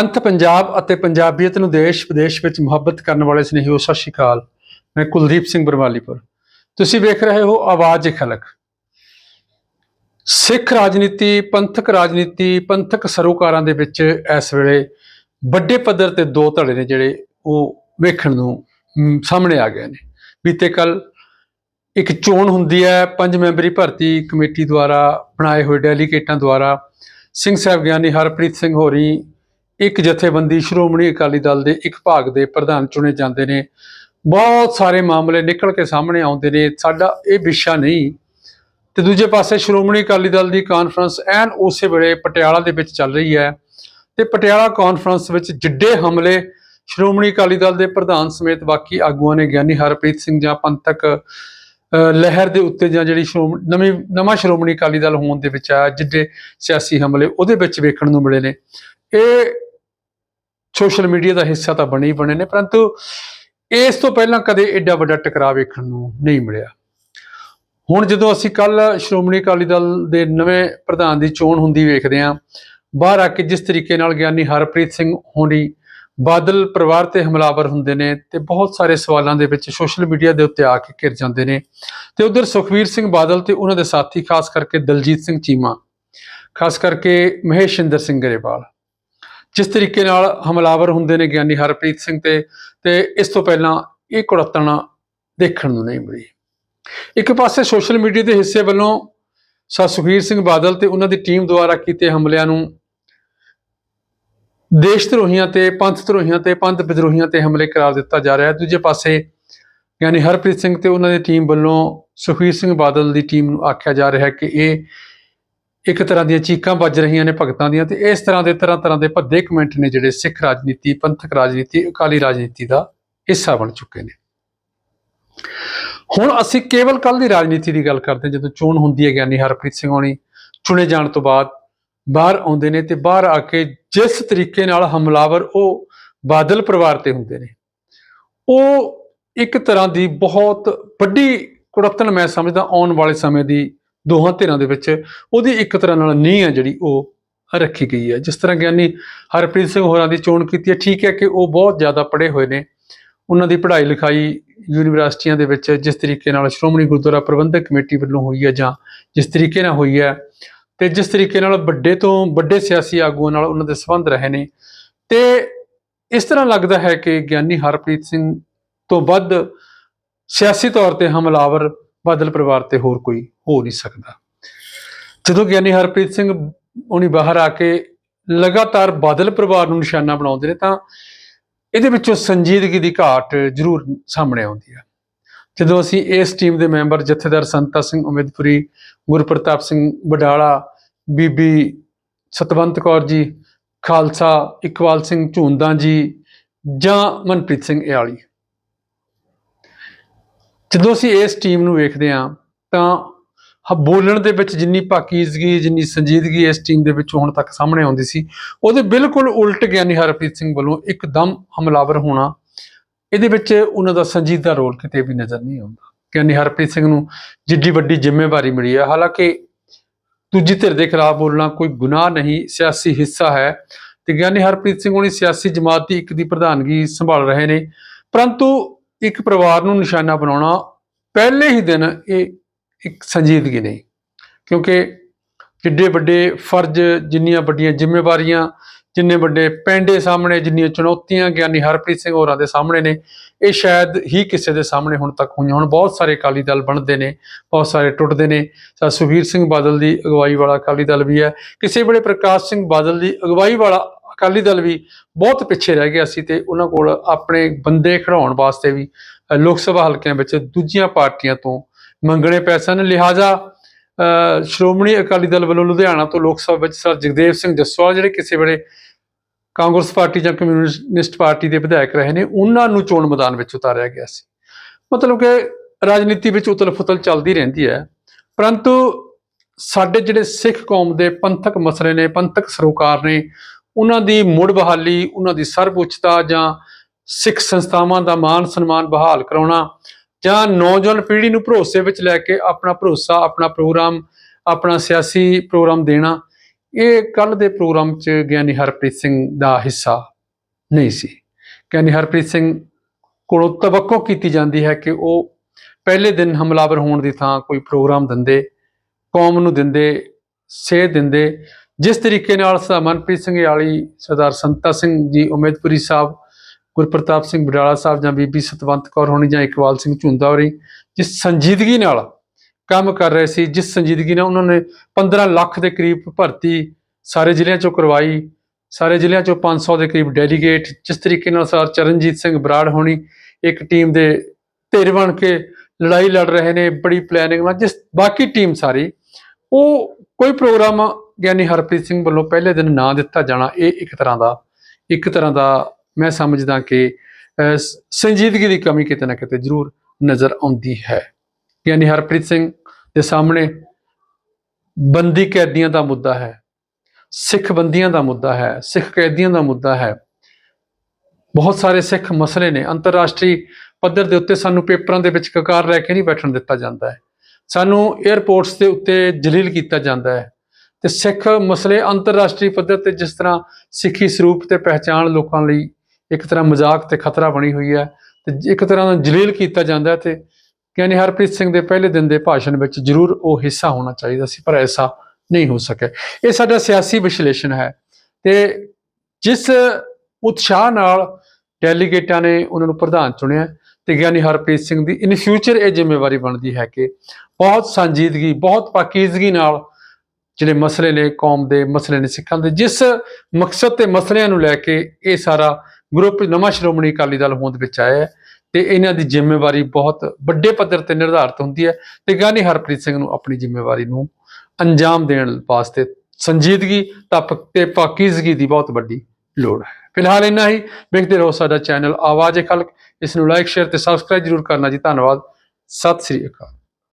ਪੰਥ ਪੰਜਾਬ ਅਤੇ ਪੰਜਾਬੀਅਤ ਨੂੰ ਦੇਸ਼ ਵਿਦੇਸ਼ ਵਿੱਚ ਮੁਹੱਬਤ ਕਰਨ ਵਾਲੇ ਸਨੇਹੀਓ ਸਤਿ ਸ਼੍ਰੀ ਅਕਾਲ। ਮੈਂ ਕੁਲਦੀਪ ਸਿੰਘ ਬਰਵਾਲੀਪੁਰ। ਤੁਸੀਂ ਵੇਖ ਰਹੇ ਹੋ ਆਵਾਜ਼ ਖਲਕ। ਸਿੱਖ ਰਾਜਨੀਤੀ, ਪੰਥਕ ਰਾਜਨੀਤੀ, ਪੰਥਕ ਸਰੋਕਾਰਾਂ ਦੇ ਵਿੱਚ ਇਸ ਵੇਲੇ ਵੱਡੇ ਪੱਧਰ ਤੇ ਦੋ ਧੜੇ ਨੇ ਜਿਹੜੇ ਉਹ ਵੇਖਣ ਨੂੰ ਸਾਹਮਣੇ ਆ ਗਏ ਨੇ। ਬੀਤੇ ਕੱਲ ਇੱਕ ਚੋਣ ਹੁੰਦੀ ਹੈ, ਪੰਜ ਮੈਂਬਰੀ ਭਰਤੀ ਕਮੇਟੀ ਦੁਆਰਾ ਬਣਾਏ ਹੋਏ ਡੈਲੀਗੇਟਾਂ ਦੁਆਰਾ। ਸਿੰਘ ਸਾਹਿਬ ਗਿਆਨੀ ਹਰਪ੍ਰੀਤ ਸਿੰਘ ਹੋਰੀ ਇੱਕ ਜਥੇਬੰਦੀ ਸ਼੍ਰੋਮਣੀ ਅਕਾਲੀ ਦਲ ਦੇ ਇੱਕ ਭਾਗ ਦੇ ਪ੍ਰਧਾਨ ਚੁਣੇ ਜਾਂਦੇ ਨੇ। ਬਹੁਤ ਸਾਰੇ ਮਾਮਲੇ ਨਿਕਲ ਕੇ ਸਾਹਮਣੇ ਆਉਂਦੇ ਨੇ। ਸਾਡਾ ਇਹ ਵਿਸ਼ਾ ਨਹੀਂ। ਤੇ ਦੂਜੇ ਪਾਸੇ ਸ਼੍ਰੋਮਣੀ ਅਕਾਲੀ ਦਲ ਦੀ ਕਾਨਫਰੰਸ ਐਨ ਉਸੇ ਵੇਲੇ ਪਟਿਆਲਾ ਦੇ ਵਿੱਚ ਚੱਲ ਰਹੀ ਹੈ। ਤੇ ਪਟਿਆਲਾ ਕਾਨਫਰੰਸ ਵਿੱਚ ਜਿੱਡੇ ਹਮਲੇ ਸ਼੍ਰੋਮਣੀ ਅਕਾਲੀ ਦਲ ਦੇ ਪ੍ਰਧਾਨ ਸਮੇਤ ਬਾਕੀ ਆਗੂਆਂ ਨੇ ਗਿਆਨੀ ਹਰਪ੍ਰੀਤ ਸਿੰਘ ਜਾਂ ਪੰਥਕ ਅ, ਲਹਿਰ ਦੇ ਉੱਤੇ ਜਾਂ ਜਿਹੜੀ ਸ਼੍ਰੋਮ- ਨਵੀਂ ਨਵਾਂ ਸ਼੍ਰੋਮਣੀ ਅਕਾਲੀ ਦਲ ਹੋਣ ਦੇ ਵਿੱਚ ਆ ਜਿੱਡੇ ਸਿਆਸੀ ਹਮਲੇ ਉਹਦੇ ਵਿੱਚ ਵੇਖਣ ਨੂੰ ਮਿਲੇ ਨੇ। ਇਹ ਸੋਸ਼ਲ ਮੀਡੀਆ ਦਾ ਹਿੱਸਾ ਤਾਂ ਬਣੇ ਹੀ ਬਣੇ ਨੇ, ਪਰੰਤੂ ਇਸ ਤੋਂ ਪਹਿਲਾਂ ਕਦੇ ਐਡਾ ਵੱਡਾ ਟਕਰਾਅ ਵੇਖਣ ਨੂੰ ਨਹੀਂ ਮਿਲਿਆ। ਹੁਣ ਜਦੋਂ ਅਸੀਂ ਕੱਲ ਸ਼੍ਰੋਮਣੀ ਅਕਾਲੀ ਦਲ ਦੇ ਨਵੇਂ ਪ੍ਰਧਾਨ ਦੀ ਚੋਣ ਹੁੰਦੀ ਵੇਖਦੇ ਹਾਂ, ਬਾਹਰ ਆ ਕੇ ਜਿਸ ਤਰੀਕੇ ਨਾਲ ਗਿਆਨੀ ਹਰਪ੍ਰੀਤ ਸਿੰਘ ਹੋਣੀ ਬਾਦਲ ਪਰਿਵਾਰ ਤੇ ਹਮਲਾਵਰ ਹੁੰਦੇ ਨੇ ਤੇ ਬਹੁਤ ਸਾਰੇ ਸਵਾਲਾਂ ਦੇ ਵਿੱਚ ਸੋਸ਼ਲ ਮੀਡੀਆ ਦੇ ਉੱਤੇ ਆ ਕੇ ਘਿਰ ਜਾਂਦੇ ਨੇ ਤੇ ਉਧਰ ਸੁਖਵੀਰ ਸਿੰਘ ਬਾਦਲ ਤੇ ਉਹਨਾਂ ਦੇ ਸਾਥੀ, ਖਾਸ ਕਰਕੇ ਦਲਜੀਤ ਸਿੰਘ ਚੀਮਾ, ਖਾਸ ਕਰਕੇ ਮਹੇਸ਼ਿੰਦਰ ਸਿੰਘ ਗਰੇਵਾਲ। ਜਿਸ ਤਰੀਕੇ ਨਾਲ ਹਮਲਾਵਰ ਹੁੰਦੇ ਨੇ ਗਿਆਨੀ ਹਰਪ੍ਰੀਤ ਸਿੰਘ ਤੇ ਤੇ ਇਸ ਤੋਂ ਪਹਿਲਾਂ ਇਹ ਕੁੜੱਤਣ ਦੇਖਣ ਨੂੰ ਨਹੀਂ ਮਿਲੀ। ਇੱਕ ਪਾਸੇ ਸੋਸ਼ਲ ਮੀਡੀਆ ਦੇ ਹਿੱਸੇ ਵੱਲੋਂ ਸਰ ਸੁਖਵੀਰ ਸਿੰਘ ਬਾਦਲ ਤੇ ਉਹਨਾਂ ਦੀ ਟੀਮ ਦੁਆਰਾ ਕੀਤੇ ਹਮਲਿਆਂ ਨੂੰ ਦੇਸ਼ ਧਰੋਹੀਆਂ ਤੇ, ਪੰਥ ਧਰੋਹੀਆਂ ਤੇ, ਪੰਥ ਵਿਦਰੋਹੀਆਂ ਤੇ ਹਮਲੇ ਕਰਾਰ ਦਿੱਤਾ ਜਾ ਰਿਹਾ ਹੈ। ਦੂਜੇ ਪਾਸੇ ਯਾਨੀ ਹਰਪ੍ਰੀਤ ਸਿੰਘ ਤੇ ਉਹਨਾਂ ਦੀ ਟੀਮ ਵੱਲੋਂ ਸੁਖਵੀਰ ਸਿੰਘ ਬਾਦਲ ਦੀ ਟੀਮ ਨੂੰ ਆਖਿਆ ਜਾ ਰਿਹਾ ਹੈ ਕਿ ਇਹ ਇੱਕ ਤਰ੍ਹਾਂ ਦੀਆਂ ਚੀਕਾਂ ਵੱਜ ਰਹੀਆਂ ਨੇ ਭਗਤਾਂ ਦੀਆਂ ਤੇ ਇਸ ਤਰ੍ਹਾਂ ਦੇ ਤਰ੍ਹਾਂ ਤਰ੍ਹਾਂ ਦੇ ਭੱਦੇ ਕਮੈਂਟ ਨੇ ਜਿਹੜੇ ਸਿੱਖ ਰਾਜਨੀਤੀ ਪੰਥਕ ਰਾਜਨੀਤੀ ਅਕਾਲੀ ਰਾਜਨੀਤੀ ਦਾ ਹਿੱਸਾ ਬਣ ਚੁੱਕੇ ਨੇ। ਹੁਣ ਅਸੀਂ ਕੇਵਲ ਕੱਲ ਦੀ ਰਾਜਨੀਤੀ ਦੀ ਗੱਲ ਕਰਦੇ ਹਾਂ, ਜਦੋਂ ਚੋਣ ਹੁੰਦੀ ਹੈ ਗਿਆਨੀ ਹਰਪ੍ਰੀਤ ਸਿੰਘ ਹੋਣੀ ਚੁਣੇ ਜਾਣ ਤੋਂ ਬਾਅਦ ਬਾਹਰ ਆਉਂਦੇ ਨੇ ਤੇ ਬਾਹਰ ਆ ਕੇ ਜਿਸ ਤਰੀਕੇ ਨਾਲ ਹਮਲਾਵਰ ਉਹ ਬਾਦਲ ਪਰਿਵਾਰ ਤੇ ਹੁੰਦੇ ਨੇ। ਉਹ ਇੱਕ ਤਰ੍ਹਾਂ ਦੀ ਬਹੁਤ ਵੱਡੀ ਕੁੜੱਤਣ ਮੈਂ ਸਮਝਦਾ ਆਉਣ ਵਾਲੇ ਸਮੇਂ ਦੀ ਦੋਹਾਂ ਧਿਰਾਂ ਦੇ ਵਿੱਚ ਉਹਦੀ ਇੱਕ ਤਰ੍ਹਾਂ ਨਾਲ ਨੀਂਹ ਹੈ ਜਿਹੜੀ ਉਹ ਰੱਖੀ ਗਈ ਹੈ। ਜਿਸ ਤਰ੍ਹਾਂ ਗਿਆਨੀ ਹਰਪ੍ਰੀਤ ਸਿੰਘ ਹੋਰਾਂ ਦੀ ਚੋਣ ਕੀਤੀ ਹੈ, ਠੀਕ ਹੈ ਕਿ ਉਹ ਬਹੁਤ ਜ਼ਿਆਦਾ ਪੜ੍ਹੇ ਹੋਏ ਨੇ। ਉਹਨਾਂ ਦੀ ਪੜ੍ਹਾਈ ਲਿਖਾਈ ਯੂਨੀਵਰਸਿਟੀਆਂ ਦੇ ਵਿੱਚ ਜਿਸ ਤਰੀਕੇ ਨਾਲ ਸ਼੍ਰੋਮਣੀ ਗੁਰਦੁਆਰਾ ਪ੍ਰਬੰਧਕ ਕਮੇਟੀ ਵੱਲੋਂ ਹੋਈ ਹੈ ਜਾਂ ਜਿਸ ਤਰੀਕੇ ਨਾਲ ਹੋਈ ਹੈ ਤੇ ਜਿਸ ਤਰੀਕੇ ਨਾਲ ਵੱਡੇ ਤੋਂ ਵੱਡੇ ਸਿਆਸੀ ਆਗੂਆਂ ਨਾਲ ਉਹਨਾਂ ਦੇ ਸੰਬੰਧ ਰਹੇ ਨੇ। ਤੇ ਇਸ ਤਰ੍ਹਾਂ ਲੱਗਦਾ ਹੈ ਕਿ ਗਿਆਨੀ ਹਰਪ੍ਰੀਤ ਸਿੰਘ ਤੋਂ ਵੱਧ ਸਿਆਸੀ ਤੌਰ ਤੇ ਹਮਲਾਵਰ ਬਾਦਲ ਪਰਿਵਾਰ ਤੇ ਹੋਰ ਕੋਈ ਹੋ ਨਹੀਂ ਸਕਦਾ। ਜਦੋਂ ਗਿਆਨੀ ਹਰਪ੍ਰੀਤ ਸਿੰਘ ਉਹਨੀ ਬਾਹਰ ਆ ਕੇ ਲਗਾਤਾਰ ਬਾਦਲ ਪਰਿਵਾਰ ਨੂੰ ਨਿਸ਼ਾਨਾ ਬਣਾਉਂਦੇ ਨੇ, ਤਾਂ ਇਹਦੇ ਵਿੱਚੋਂ ਸੰਜੀਦਗੀ ਦੀ ਘਾਟ ਜ਼ਰੂਰ ਸਾਹਮਣੇ ਆਉਂਦੀ ਹੈ ਜਦੋਂ ਅਸੀਂ ਇਸ ਟੀਮ ਦੇ ਮੈਂਬਰ ਜਥੇਦਾਰ ਸੰਤਾ ਸਿੰਘ ਉਮਿਦਪੁਰੀ, ਗੁਰਪ੍ਰਤਾਪ ਸਿੰਘ ਬਡਾਲਾ ਬੀਬੀ ਸਤਵੰਤ ਕੌਰ ਜੀ, ਖਾਲਸਾ ਇਕਬਾਲ ਸਿੰਘ ਝੂੰਦਾ ਜੀ ਜਾਂ ਮਨਪ੍ਰੀਤ ਸਿੰਘ ਇਆਲੀ। ਜਦੋਂ ਅਸੀਂ ਇਸ ਟੀਮ ਨੂੰ ਵੇਖਦੇ ਹਾਂ, ਤਾਂ ਬੋਲਣ ਦੇ ਵਿੱਚ ਜਿੰਨੀ ਪਾਕੀਜ਼ਗੀ, ਜਿੰਨੀ ਸੰਜੀਦਗੀ ਇਸ ਟੀਮ ਦੇ ਵਿੱਚ ਹੁਣ ਤੱਕ ਸਾਹਮਣੇ ਆਉਂਦੀ ਸੀ, ਉਹਦੇ ਬਿਲਕੁਲ ਉਲਟ ਗਿਆਨੀ ਹਰਪ੍ਰੀਤ ਸਿੰਘ ਵੱਲੋਂ, ਇੱਕਦਮ ਹਮਲਾਵਰ ਹੋਣਾ। ਇਹਦੇ ਵਿੱਚ ਉਹਨਾਂ ਦਾ ਸੰਜੀਦਾ ਰੋਲ ਕਿਤੇ ਵੀ ਨਜ਼ਰ ਨਹੀਂ ਆਉਂਦਾ। ਗਿਆਨੀ ਹਰਪ੍ਰੀਤ ਸਿੰਘ ਨੂੰ ਜਿੱਡੀ ਵੱਡੀ ਜ਼ਿੰਮੇਵਾਰੀ ਮਿਲੀ ਹੈ। ਹਾਲਾਂਕਿ ਦੂਜੀ ਧਿਰ ਦੇ ਖਿਲਾਫ ਬੋਲਣਾ ਕੋਈ ਗੁਨਾਹ ਨਹੀਂ, ਸਿਆਸੀ ਹਿੱਸਾ ਹੈ ਤੇ ਗਿਆਨੀ ਹਰਪ੍ਰੀਤ ਸਿੰਘ ਹੁਣੀ ਸਿਆਸੀ ਜਮਾਤ ਦੀ ਇੱਕ ਦੀ ਪ੍ਰਧਾਨਗੀ ਸੰਭਾਲ ਰਹੇ ਨੇ। ਪਰੰਤੂ ਇੱਕ ਪਰਿਵਾਰ ਨੂੰ ਨਿਸ਼ਾਨਾ ਬਣਾਉਣਾ ਪਹਿਲੇ ਹੀ ਦਿਨ ਇਹ ਇੱਕ ਸੰਜੀਦਗੀ ਨਹੀਂ। ਕਿਉਂਕਿ ਜਿੱਡੇ ਵੱਡੇ ਫਰਜ਼, ਜਿੰਨੀਆਂ ਵੱਡੀਆਂ ਜ਼ਿੰਮੇਵਾਰੀਆਂ, ਜਿੰਨੇ ਵੱਡੇ ਪੈਂਡੇ ਸਾਹਮਣੇ, ਜਿੰਨੀਆਂ ਚੁਣੌਤੀਆਂ ਗਿਆਨੀ ਹਰਪ੍ਰੀਤ ਸਿੰਘ ਹੋਰਾਂ ਦੇ ਸਾਹਮਣੇ ਨੇ, ਇਹ ਸ਼ਾਇਦ ਹੀ ਕਿਸੇ ਦੇ ਸਾਹਮਣੇ ਹੁਣ ਤੱਕ ਹੋਈਆਂ ਹੁਣ। ਬਹੁਤ ਸਾਰੇ ਅਕਾਲੀ ਦਲ ਬਣਦੇ ਨੇ, ਬਹੁਤ ਸਾਰੇ ਟੁੱਟਦੇ ਨੇ। ਤਾਂ ਸੁਖਬੀਰ ਸਿੰਘ ਬਾਦਲ ਦੀ ਅਗਵਾਈ ਵਾਲਾ ਅਕਾਲੀ ਦਲ ਵੀ ਹੈ। ਕਿਸੇ ਵੇਲੇ ਪ੍ਰਕਾਸ਼ ਸਿੰਘ ਬਾਦਲ ਦੀ ਅਗਵਾਈ ਵਾਲਾ ਅਕਾਲੀ ਦਲ ਵੀ ਬਹੁਤ ਪਿੱਛੇ ਰਹਿ ਗਿਆ ਸੀ ਤੇ ਉਹਨਾਂ ਕੋਲ ਆਪਣੇ ਬੰਦੇ ਖੜਾਉਣ ਵਾਸਤੇ ਵੀ ਲੋਕ ਸਭਾ ਹਲਕਿਆਂ ਵਿੱਚ ਦੂਜੀਆਂ ਪਾਰਟੀਆਂ ਤੋਂ ਮੰਗਣੇ ਪੈ ਸਨ। ਲਿਹਾਜ਼ਾ ਅ, ਸ਼੍ਰੋਮਣੀ ਅਕਾਲੀ ਦਲ ਵੱਲੋਂ ਲੁਧਿਆਣਾ ਤੋਂ ਲੋਕ ਸਭਾ ਵਿੱਚ ਸਰ ਜਗਦੇਵ ਸਿੰਘ ਜੱਸਵਾਲ ਜਿਹੜੇ ਕਿਸੇ ਵੇਲੇ ਕਾਂਗਰਸ ਪਾਰਟੀ ਜਾਂ ਕਮਿਊਨਿਸਟ ਪਾਰਟੀ ਦੇ ਵਿਧਾਇਕ ਰਹੇ ਨੇ ਉਹਨਾਂ ਨੂੰ ਚੋਣ ਮੈਦਾਨ ਵਿੱਚ ਉਤਾਰਿਆ ਗਿਆ ਸੀ। ਮਤਲਬ ਕਿ ਰਾਜਨੀਤੀ ਵਿੱਚ ਉਤਲ-ਫੁਤਲ ਚੱਲਦੀ ਰਹਿੰਦੀ ਹੈ। ਪਰੰਤੂ ਸਾਡੇ ਜਿਹੜੇ ਸਿੱਖ ਕੌਮ ਦੇ ਪੰਥਕ ਮਸਲੇ ਨੇ ਪੰਥਕ ਸਰੋਕਾਰ ਨੇ ਉਹਨਾਂ ਦੀ ਮੁੜ ਬਹਾਲੀ, ਉਹਨਾਂ ਦੀ ਸਰਵਉੱਚਤਾ ਜਾਂ ਸਿੱਖ ਸੰਸਥਾਵਾਂ ਦਾ ਮਾਨ ਸਨਮਾਨ ਬਹਾਲ ਕਰਾਉਣਾ ਜਾਂ ਨੌਜਵਾਨ ਪੀੜ੍ਹੀ ਨੂੰ ਭਰੋਸੇ ਵਿੱਚ ਲੈ ਕੇ ਆਪਣਾ ਭਰੋਸਾ, ਆਪਣਾ ਪ੍ਰੋਗਰਾਮ, ਆਪਣਾ ਸਿਆਸੀ ਪ੍ਰੋਗਰਾਮ ਦੇਣਾ, ਇਹ ਕੱਲ ਦੇ ਪ੍ਰੋਗਰਾਮ 'ਚ ਗਿਆਨੀ ਹਰਪ੍ਰੀਤ ਸਿੰਘ ਦਾ ਹਿੱਸਾ ਨਹੀਂ ਸੀ। ਗਿਆਨੀ ਹਰਪ੍ਰੀਤ ਸਿੰਘ ਕੋਲੋਂ ਤਵੱਕੋ ਕੀਤੀ ਜਾਂਦੀ ਹੈ ਕਿ ਉਹ ਪਹਿਲੇ ਦਿਨ ਹਮਲਾਵਰ ਹੋਣ ਦੀ ਥਾਂ ਕੋਈ ਪ੍ਰੋਗਰਾਮ ਦਿੰਦੇ, ਕੌਮ ਨੂੰ ਦਿੰਦੇ, ਸੇਧ ਦਿੰਦੇ ਜਿਸ ਤਰੀਕੇ ਨਾਲ ਸਰਦਾਰ ਮਨਪ੍ਰੀਤ ਸਿੰਘ ਯਾਲੀ, ਸਰਦਾਰ ਸੰਤਾ ਸਿੰਘ ਜੀ, ਉਮੇਦਪੁਰੀ ਸਾਹਿਬ, ਗੁਰਪ੍ਰਤਾਪ ਸਿੰਘ ਬਡਾਲਾ ਸਾਹਿਬ ਜਾਂ ਬੀਬੀ ਸਤਵੰਤ ਕੌਰ ਹੋਣੀ ਜਾਂ ਇਕਬਾਲ ਸਿੰਘ ਝੁੰਦਾ ਹੋਰੀ, ਜਿਸ ਸੰਜੀਦਗੀ ਨਾਲ ਕੰਮ ਕਰ ਰਹੇ ਸੀ, ਜਿਸ ਸੰਜੀਦਗੀ ਨਾਲ ਉਹਨਾਂ ਨੇ 15 ਲੱਖ ਦੇ ਕਰੀਬ ਭਰਤੀ ਸਾਰੇ ਜ਼ਿਲ੍ਹਿਆਂ ਚੋਂ ਕਰਵਾਈ, ਸਾਰੇ ਜ਼ਿਲ੍ਹਿਆਂ ਚੋਂ 500 ਦੇ ਕਰੀਬ ਡੈਲੀਗੇਟ ਜਿਸ ਤਰੀਕੇ ਨਾਲ ਸਰ ਚਰਨਜੀਤ ਸਿੰਘ ਬਰਾੜ ਹੋਣੀ ਇੱਕ ਟੀਮ ਦੇ ਧਿਰ ਬਣ ਕੇ ਲੜਾਈ ਲੜ ਰਹੇ ਨੇ, ਬੜੀ ਪਲੈਨਿੰਗ ਨਾਲ, ਜਿਸ ਬਾਕੀ ਟੀਮ ਸਾਰੀ, ਉਹ ਕੋਈ ਪ੍ਰੋਗਰਾਮ ਗਿਆਨੀ ਹਰਪ੍ਰੀਤ ਸਿੰਘ ਵੱਲੋਂ ਪਹਿਲੇ ਦਿਨ ਨਾ ਦਿੱਤਾ ਜਾਣਾ ਇਹ ਇੱਕ ਤਰ੍ਹਾਂ ਦਾ ਇੱਕ ਤਰ੍ਹਾਂ ਦਾ ਮੈਂ ਸਮਝਦਾ ਕਿ ਅਹ, ਸੰਜੀਦਗੀ ਦੀ ਕਮੀ ਕਿਤੇ ਨਾ ਕਿਤੇ ਜ਼ਰੂਰ ਨਜ਼ਰ ਆਉਂਦੀ ਹੈ। ਗਿਆਨੀ ਹਰਪ੍ਰੀਤ ਸਿੰਘ ਦੇ ਸਾਹਮਣੇ ਬੰਦੀ ਕੈਦੀਆਂ ਦਾ ਮੁੱਦਾ ਹੈ ਸਿੱਖ ਬੰਦੀਆਂ ਦਾ ਮੁੱਦਾ ਹੈ ਸਿੱਖ ਕੈਦੀਆਂ ਦਾ ਮੁੱਦਾ ਹੈ। ਬਹੁਤ ਸਾਰੇ ਸਿੱਖ ਮਸਲੇ ਨੇ ਅੰਤਰਰਾਸ਼ਟਰੀ ਪੱਧਰ ਦੇ ਉੱਤੇ ਸਾਨੂੰ ਪੇਪਰਾਂ ਦੇ ਵਿੱਚ ਕਕਾਰ ਲੈ ਕੇ ਨਹੀਂ ਬੈਠਣ ਦਿੱਤਾ ਜਾਂਦਾ ਹੈ। ਸਾਨੂੰ 에ਅਰਪੋਰਟਸ ਦੇ ਉੱਤੇ ਜਲੀਲ ਕੀਤਾ ਜਾਂਦਾ ਹੈ। ਤੇ ਸਿੱਖ ਮਸਲੇ ਅੰਤਰਰਾਸ਼ਟਰੀ ਪੱਧਰ ਤੇ ਜਿਸ ਤਰ੍ਹਾਂ ਸਿੱਖੀ ਸਰੂਪ ਤੇ ਪਹਿਚਾਣ ਲੋਕਾਂ ਲਈ ਇੱਕ ਤਰ੍ਹਾਂ ਮਜ਼ਾਕ ਤੇ ਖਤਰਾ ਬਣੀ ਹੋਈ ਹੈ ਤੇ ਇੱਕ ਤਰ੍ਹਾਂ ਦਾ ਜਲੀਲ ਕੀਤਾ ਜਾਂਦਾ ਹੈ ਤੇ ਗਿਆਨੀ ਹਰਪ੍ਰੀਤ ਸਿੰਘ ਦੇ ਪਹਿਲੇ ਦਿਨ ਦੇ ਭਾਸ਼ਣ ਵਿੱਚ ਜ਼ਰੂਰ ਉਹ ਹਿੱਸਾ ਹੋਣਾ ਚਾਹੀਦਾ ਸੀ, ਪਰ ਐਸਾ ਨਹੀਂ ਹੋ ਸਕਿਆ। ਇਹ ਸਾਡਾ ਸਿਆਸੀ ਵਿਸ਼ਲੇਸ਼ਣ ਹੈ ਤੇ ਜਿਸ ਉਤਸ਼ਾਹ ਨਾਲ ਡੈਲੀਗੇਟਾਂ ਨੇ ਉਹਨਾਂ ਨੂੰ ਪ੍ਰਧਾਨ ਚੁਣਿਆ ਤੇ ਗਿਆਨੀ ਹਰਪ੍ਰੀਤ ਸਿੰਘ ਦੀ, ਇਨ ਫਿਊਚਰ ਇਹ ਜ਼ਿੰਮੇਵਾਰੀ ਬਣਦੀ ਹੈ ਕਿ ਬਹੁਤ ਸੰਜੀਦਗੀ, ਬਹੁਤ ਪਾਕੀਜ਼ਗੀ ਨਾਲ ਜਿਹੜੇ ਮਸਲੇ ਨੇ ਕੌਮ ਦੇ ਮਸਲੇ ਨੇ ਸਿੱਖਾਂ ਦੇ, ਜਿਸ ਮਕਸਦ ਤੇ ਮਸਲਿਆਂ ਨੂੰ ਲੈ ਕੇ ਇਹ ਸਾਰਾ ਗਰੁੱਪ ਨਵਾਂ ਸ਼੍ਰੋਮਣੀ ਅਕਾਲੀ ਦਲ ਹੋਂਦ ਵਿੱਚ ਆਇਆ ਹੈ ਤੇ ਇਹਨਾਂ ਦੀ ਜ਼ਿੰਮੇਵਾਰੀ ਬਹੁਤ ਵੱਡੇ ਪੱਧਰ ਤੇ ਨਿਰਧਾਰਤ ਹੁੰਦੀ ਹੈ ਤੇ ਗਿਆਨੀ ਹਰਪ੍ਰੀਤ ਸਿੰਘ ਨੂੰ ਆਪਣੀ ਜ਼ਿੰਮੇਵਾਰੀ ਨੂੰ ਅੰਜਾਮ ਦੇਣ ਵਾਸਤੇ ਸੰਜੀਦਗੀ, ਤਪ ਤੇ ਪਾਕੀਜ਼ਗੀ ਦੀ ਬਹੁਤ ਵੱਡੀ ਲੋੜ ਹੈ। ਫਿਲਹਾਲ ਇੰਨਾ ਹੀ। ਵੇਖਦੇ ਰਹੋ ਸਾਡਾ ਚੈਨਲ ਆਵਾਜ਼ ਏ ਖਲਕ। ਇਸ ਨੂੰ ਲਾਈਕ ਸ਼ੇਅਰ ਤੇ ਸਬਸਕ੍ਰਾਈਬ ਜਰੂਰ ਕਰਨਾ ਜੀ। ਧੰਨਵਾਦ। ਸਤਿ ਸ੍ਰੀ ਅਕਾਲ।